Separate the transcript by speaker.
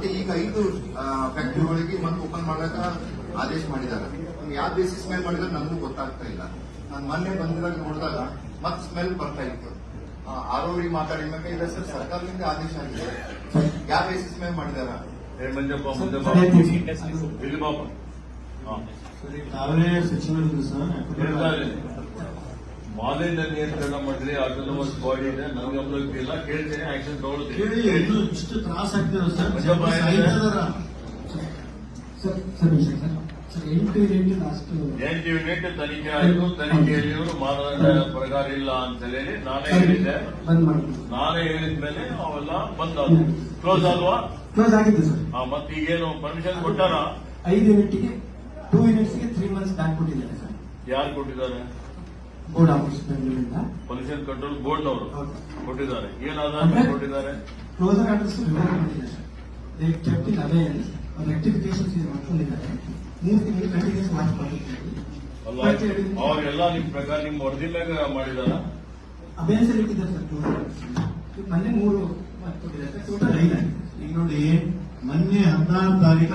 Speaker 1: ಮತ್ತೆ ಈಗ ಐದು ಫ್ಯಾಕ್ಟರಿಗಳಿಗೆ ಮತ್ತೆ ಓಪನ್ ಮಾಡಾಕ ಆದೇಶ ಮಾಡಿದ್ದಾರೆ. ಯಾವ ಬೇಸಿಸ್ ಮೇಲೆ ಮಾಡಿದ್ರೆ ನನಗೂ ಗೊತ್ತಾಗ್ತಾ ಇಲ್ಲ. ನಾನು ಮೊನ್ನೆ ಬಂದಿದಾಗ ನೋಡಿದಾಗ ಮತ್ತೆ ಸ್ಮೆಲ್ ಬರ್ತಾ ಇತ್ತು. ಆರೋಗ್ಯ ಮಾತಾಡಿದ ಮೇಲೆ ಇಲ್ಲ ಸರ್ ಸರ್ಕಾರದಿಂದ ಆದೇಶ ಆಗಿದೆ. ಯಾವ ಬೇಸಿಸ್ ಮೇಲೆ ಮಾಡಿದಾರ
Speaker 2: ಮಂಜಪ್ಪ.
Speaker 3: ತಾವೇ ಸಚಿವರಿದ್ರು
Speaker 2: ಹೇಳ್ತಾ
Speaker 3: ಸರ್.
Speaker 2: ಮಾಲಿನ್ಯ ನಿಯಂತ್ರಣ ಮಾಡ್ರಿ ಆಟೋನಮಸ್ ಬಾಡಿ ಇದೆ. ಗಮನಕ್ಕೆ ಇಲ್ಲ. ಕೇಳ್ತೇನೆ ಆಕ್ಷನ್ ತಗೊಳ್ತೀನಿ.
Speaker 3: ಇದು ಇಷ್ಟು ತ್ರಾಸ ಆಗ್ತಿದೆ ಸರ್.
Speaker 4: ಎಂಟು ಯೂನಿಟ್ ಲಾಸ್ಟ್
Speaker 2: ಎಂಟು ಯೂನಿಟ್ ತನಿಖೆ ಆಯಿತು. ತನಿಖೆಯಲ್ಲಿ ಇವರು ಮಾನದಂಡ ಪ್ರಕಾರ ಇಲ್ಲ ಅಂತ ಹೇಳಿ ನಾನೇ ಹೇಳಿದ್ದೆ.
Speaker 4: ನಾನೇ ಹೇಳಿದ
Speaker 2: ನಾನೇ ಹೇಳಿದ್ಮೇಲೆ ಅವೆಲ್ಲ ಬಂದಾದ್ರು ಕ್ಲೋಸ್ ಅಲ್ವಾ?
Speaker 4: ಕ್ಲೋಸ್ ಆಗಿದೆ ಸರ್.
Speaker 2: ಆ, ಮತ್ತೆ ಈಗೇನು ಪರ್ಮಿಷನ್ ಕೊಟ್ಟಾರ?
Speaker 4: ಐದು ಯೂನಿಟ್ಗೆ ಟೂ ಯೂನಿಟ್ಸ್ಗೆ ತ್ರೀ ಮಂತ್ಸ್ ಬ್ಯಾಕ್ ಕೊಟ್ಟಿದ್ದಾರೆ ಸರ್.
Speaker 2: ಯಾರು ಕೊಟ್ಟಿದ್ದಾರೆ?
Speaker 4: ಬೋರ್ಡ್ ಆಫೀಸ್ ಬೆಂಗಳೂರಿಂದ
Speaker 2: ಪೊಲ್ಯೂಷನ್ ಕಂಟ್ರೋಲ್
Speaker 4: ಹೌದು.
Speaker 2: ಕೊಟ್ಟಿದ್ದಾರೆ. ಏನ್ ಆಧಾರ ಕೊಟ್ಟಿದ್ದಾರೆ?
Speaker 4: Closure orders kept in rectifications ಇದು. ಮಾಡ್ಕೊಂಡಿದ್ದಾರೆ. ಮೂರು ತಿಂಗಳು ಕಂಟಿನ್ಯೂಸ್ ವಾಚ್ ಮಾಡಿದ್ದಾರೆ
Speaker 2: ಅವರೆಲ್ಲ ನಿಮ್ ಪ್ರಕಾರ ನಿಮ್ ವರದಿ ಮ್ಯಾಗ ಮಾಡಿದಾರ?
Speaker 4: ಅಭ್ಯಾಸ ಇಟ್ಟಿದ್ದಾರೆ ಸರ್ ಕ್ಲೋಸರ್ ಮೊನ್ನೆ ಮೂರು ಮಾತು ಕೊಟ್ಟಿದ್ದಾರೆ. ಟೋಟಲ್ ಐದು ಆಗಿದೆ.
Speaker 3: ಈಗ ನೋಡಿ ಮೊನ್ನೆ ಹದಿನಾರು ತಾರೀಕು